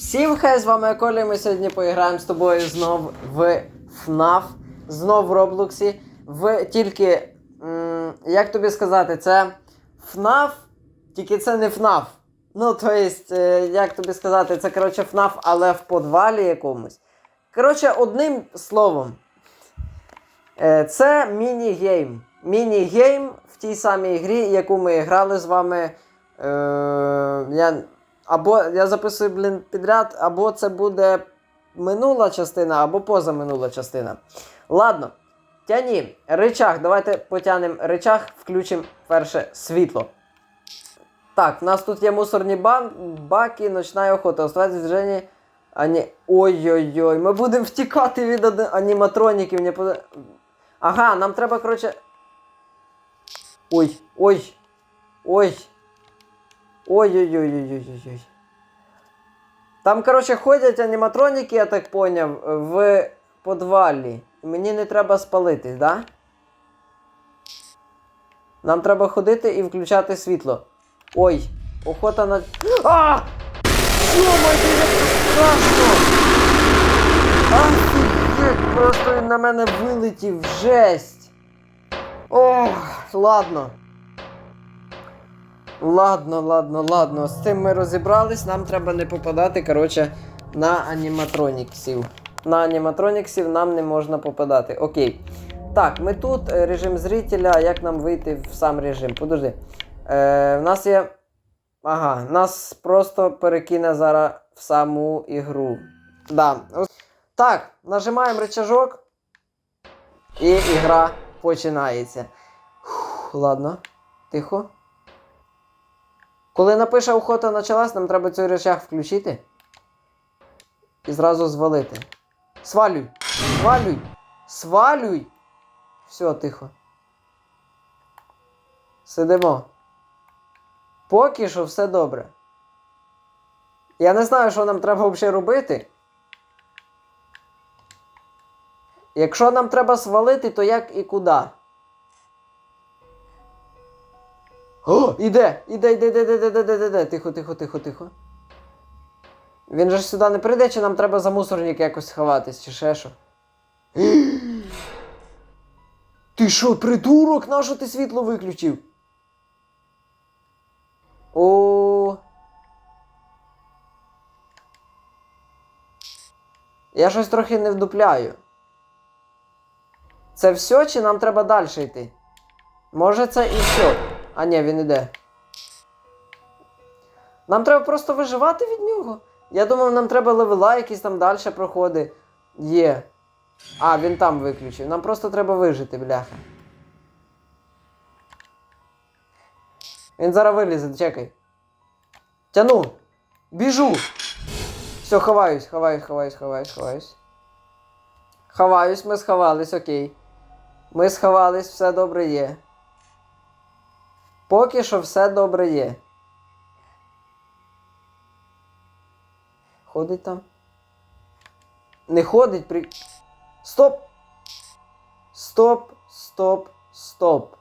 Всім хай з вами Коля, ми сьогодні поіграємо з тобою знов в FNAF, знов в Роблоксі. В тільки, м, як тобі сказати, це FNAF, тільки це не FNAF. Ну, то есть, е, як тобі сказати, це коротше FNAF, але в подвалі якомусь. Коротше, одним словом. Е, Це міні-гейм. Міні-гейм в тій самій грі, яку ми грали з вами. Е, я, або я записую, блін, підряд, або це буде минула частина, або позаминула частина. Ладно, тяні. Речах. Давайте потягнемо речах, включимо перше світло. Так, в нас тут є мусорні бан, баки, ночна охота. Оставайтесь в движенні. Ані... Ой-ой-ой, ми будемо втікати від аніматроніків. Не под... Ага, нам треба, коротше. Ой, ой. Ой. Ой-ой-ой-ой-ой-ой. Там, коротше, ходять аніматроніки, я так поняв, в подвалі. Мені не треба спалитись, да? Нам треба ходити і включати світло. Ой, охота на. А! Йо-моє, як страшно! Офігеть, просто він на мене вилетів, жесть! Ох, ладно. Ладно, ладно, ладно. З цим ми розібрались, нам треба не попадати, коротше, на аніматроніксів. На аніматроніксів нам не можна попадати. Окей. Так, ми тут, е, режим зрителя, як нам вийти в сам режим? Подожди. Е, в нас є. Ага, нас просто перекине зараз в саму ігру. Да. Так, нажимаємо рычажок. І ігра починається. Фух, ладно, тихо. Коли напише охота почалась, нам треба цей речах включити. І зразу звалити. Свалюй! Свалюй! Свалюй! Все, тихо. Сидимо. Поки що все добре. Я не знаю, що нам треба взагалі робити. Якщо нам треба свалити, то як і куди? О, іде! Іде, іде, іде, іде, іде, іде, іде. Тихо, тихо, тихо, тихо. Він же ж сюди не прийде, чи нам треба за мусорник якось сховатись, чи ще що? Ти що, придурок? Нащо ти світло виключив? О. Я щось трохи не вдупляю. Це все, чи нам треба далі йти? Може це і все. А ні, він іде. Нам треба просто виживати від нього. Я думав, нам треба левела якісь там далі проходи. Є. А, він там виключив. Нам просто треба вижити, бляха. Він зараз вилізе, чекай. Тяну. Біжу. Все, ховаюсь, ховаюсь, ховаюсь, ховаюсь, ховаюсь. Ховаюсь, ми сховались, окей. Ми сховались, все добре є. Поки що все добре є. Ходить там? Не ходить при. Стоп! Стоп, стоп, стоп.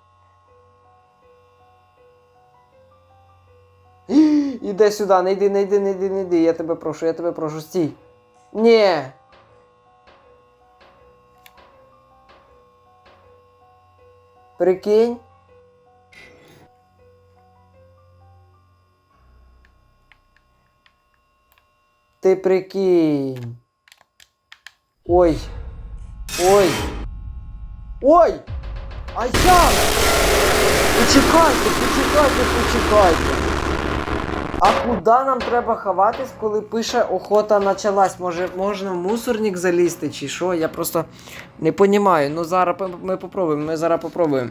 Іди сюди, не йди, не йди, не йди, не йди. Я тебе прошу, я тебе прошу, стій. Ні. Прикинь. Ти прикинь. Ой. Ой. Ой! А як? Почекайте, почекайте, почекайте. А куди нам треба ховатись, коли пише охота началась? Може, можна в мусорник залізти чи що? Я просто не розумію. Ну зараз ми попробуємо, ми зараз попробуємо.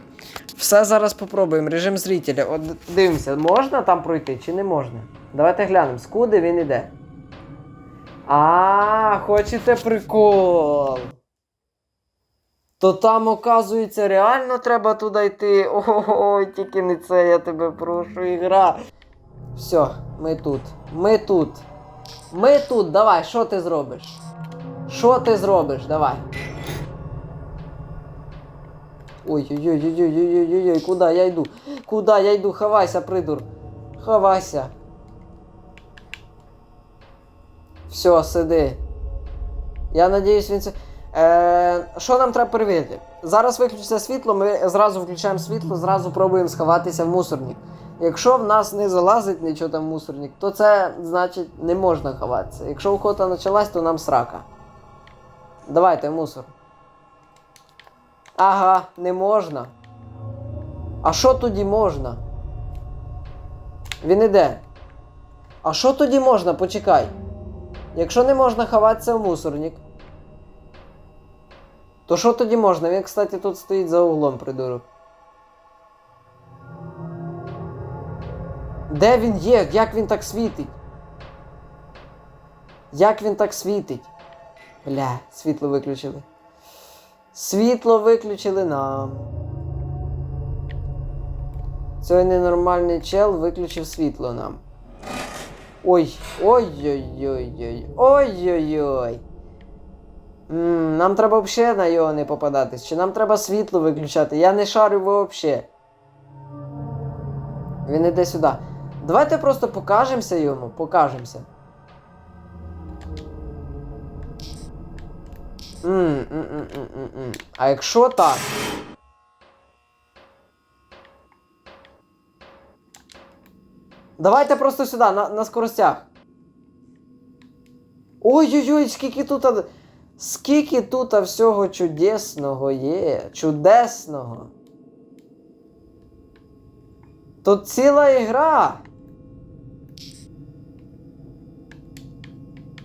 Все зараз попробуємо. Режим зрителя. От дивимося, можна там пройти чи не можна? Давайте глянемо, скуди він іде. А, хочете прикол? То там, оказується, реально треба туди йти. Ой, тільки не це, я тебе прошу, ігра. Все, ми тут. Ми тут. Ми тут, давай, що ти зробиш? Що ти зробиш? Давай. Ой-ой-ой-ой-ой-ой-ой-ой, куди я йду? Куди я йду? Ховайся, придур. Ховайся. Все, сиди. Я надіюсь, він це. Е, що нам треба перевірити? Зараз виключиться світло, ми зразу включаємо світло, зразу пробуємо сховатися в мусорник. Якщо в нас не залазить нічого там в мусорник, то це значить не можна ховатися. Якщо охота почалась, то нам срака. Давайте мусор. Ага, не можна. А що тоді можна? Він іде. А що тоді можна? Почекай. Якщо не можна ховатися в мусорник, то що тоді можна? Він, кстати, тут стоїть за углом, придурок. Де він є? Як він так світить? Як він так світить? Бля, світло виключили. Світло виключили нам. Цей ненормальний чел виключив світло нам. Ой, ой-ой-ой-ой. Ой-ой-ой. Нам треба взагалі на його не попадатись. Чи нам треба світло виключати? Я не шарю взагалі. Він іде сюди. Давайте просто покажемося йому. Покажемося. М, м, м, м, м, м. А якщо так? Давайте просто сюди, на, на скоростях. Ой-ой-ой, скільки тут. Скільки тут всього чудесного є. Чудесного. Тут ціла ігра.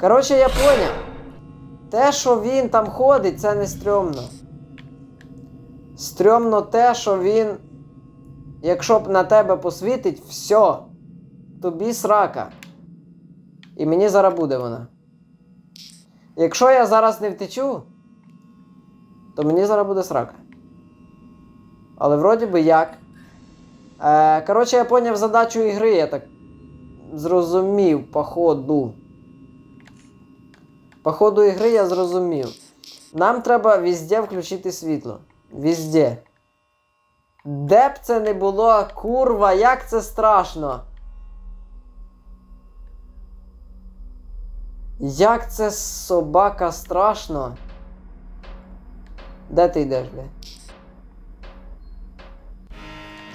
Коротше, я поняв. Те, що він там ходить, це не стрьомно. Стрьомно те, що він. Якщо б на тебе посвітить, все. Тобі срака. І мені зараз буде вона. Якщо я зараз не втечу, то мені зараз буде срака. Але вроді би як. Е, коротше, я поняв задачу ігри, я так зрозумів, по ходу. По ходу ігри я зрозумів. Нам треба везде включити світло. Везде. Де б це не було, курва, як це страшно. Як це собака страшно. Де ти йдеш, бля?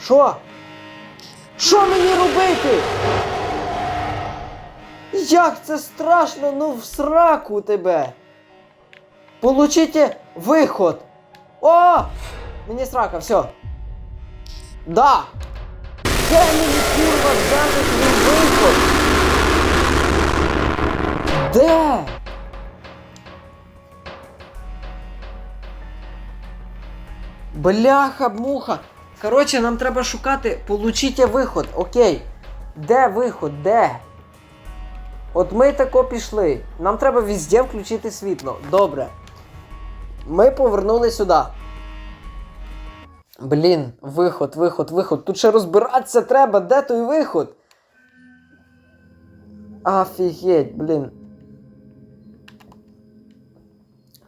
Що? Що мені робити? Як це страшно, ну в сраку тебе. Получите виход. О! Мені срака, все. Да! Де мені курва взяти твій виход? Де? Бляха-муха. Коротше, нам треба шукати. Получите виход. Окей. Де виход? Де? От ми тако пішли. Нам треба везде включити світло. Добре. Ми повернули сюди. Блін, виход, виход, виход. Тут ще розбиратися треба. Де той виход? Офігеть, блін.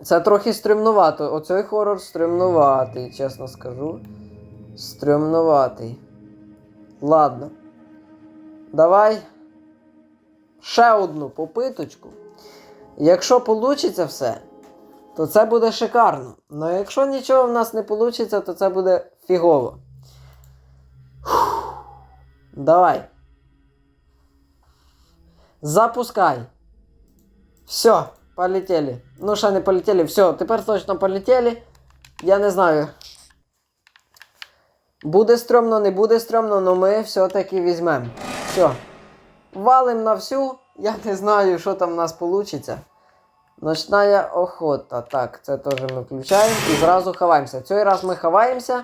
Це трохи стрімнувато. Оцей хорор стрімнуватий, чесно скажу. Стрімнуватий. Ладно. Давай. Ще одну попиточку. Якщо вийде все, то це буде шикарно. Ну якщо нічого в нас не вийде, то це буде фігово. Давай. Запускай. Все, полетели. Ну, ще не полетели. Все, тепер точно полетели. Я не знаю. Буде стрьомно, не буде стрьомно, але ми все-таки візьмемо. Все. Валим на всю. Я не знаю, що там в нас вийде. Ночная охота. Так, це теж ми включаємо і зразу ховаємося. Цей раз ми ховаємося.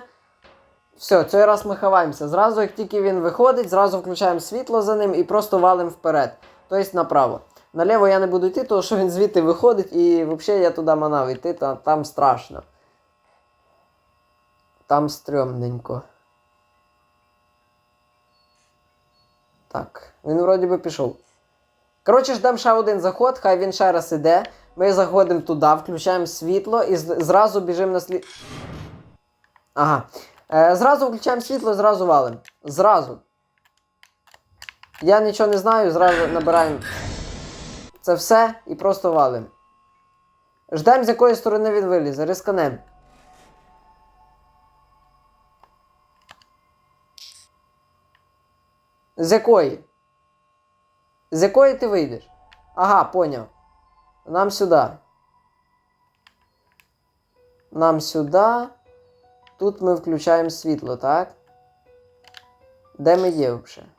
Все, цей раз ми ховаємося. Зразу, як тільки він виходить, зразу включаємо світло за ним і просто валим вперед. Тобто направо. Наліво я не буду йти, тому що він звідти виходить і взагалі я туди манав йти, та там страшно. Там стрьомненько. Так, він вроді би пішов. Коротше, ждемо ще один заход, хай він ще раз іде. Ми заходимо туди, включаємо світло і зразу біжимо на слід. Ага. Е, зразу включаємо світло, і зразу валимо. Зразу. Я нічого не знаю, зразу набираємо. Це все і просто валим. Ждем, з якої сторони він вилізе, рисканем. З якої? З якої ти вийдеш? Ага, поняв. Нам сюди. Нам сюди. Тут ми включаємо світло, так? Де ми є взагалі?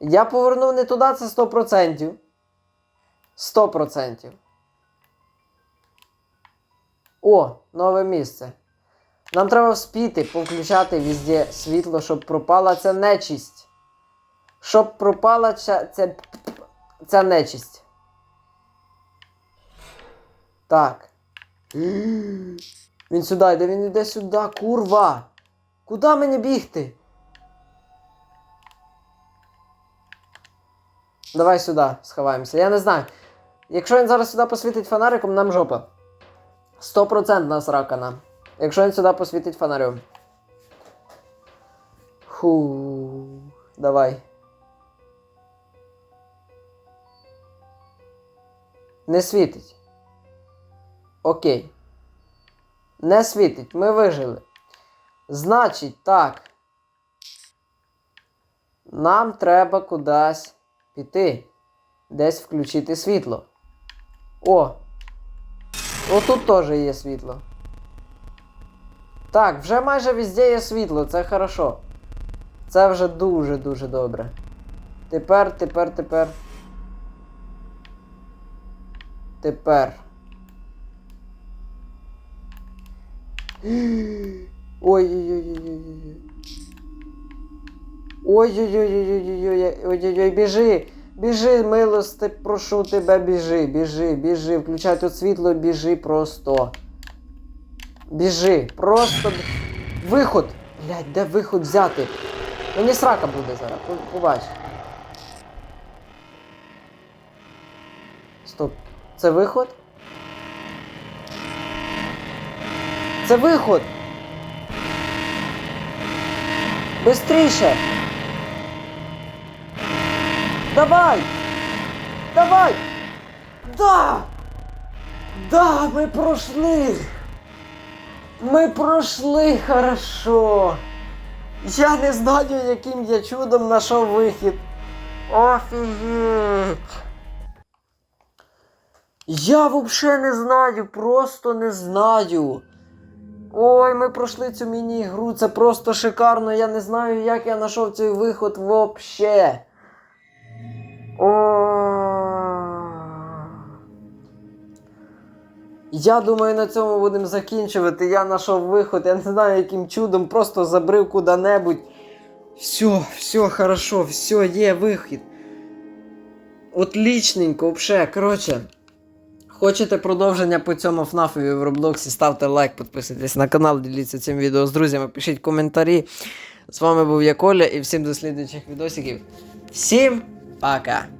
Я повернув не туди, це 100%. 100%. О, нове місце. Нам треба вспіти повключати везде світло, щоб пропала ця нечисть. Щоб пропала ця, ця, ця нечисть. Так. Він сюди йде, він йде сюди, курва. Куди мені бігти? Давай сюди сховаємося. Я не знаю. Якщо він зараз сюди посвітить фонариком, нам жопа. 100% нас рака нам. Якщо він сюди посвітить фонарем. Ху. Давай. Не світить. Окей. Не світить. Ми вижили. Значить, так. Нам треба кудись піти. Десь включити світло. О! Отут теж є світло. Так, вже майже везде є світло, це хорошо. Це вже дуже-дуже добре. Тепер, тепер, тепер. Тепер. Ой-ой-ой-ой-ой-ой. Ой-ой-ой-ой-ой-ой-ой. Ой-ой-ой, біжи. Біжи, милости, прошу тебе, біжи, біжи, біжи. Включай тут світло, біжи просто. Біжи, просто. Виход! Блядь, де виход взяти? Мені срака буде зараз, по- побач. Стоп. Це виход? Це виход! Бистріше! Давай! Давай! Да! Да, ми пройшли! Ми пройшли хорошо! Я не знаю, яким я чудом знайшов вихід. Офігеть! Я взагалі не знаю, просто не знаю. Ой, ми пройшли цю міні-ігру, це просто шикарно. Я не знаю, як я знайшов цей виход вообще. Я думаю, на цьому будемо закінчувати. Я знайшов виход, я не знаю, яким чудом, просто забрив куди-небудь. Все, все хорошо, все, є вихід. Отлічненько, вообще. Коротше. Хочете продовження по цьому ФНАФові в Роблоксі, ставте лайк, підписуйтесь на канал, діліться цим відео з друзями, пишіть коментарі. З вами був я Коля і всім до слідуючих відосиків. Всім пока!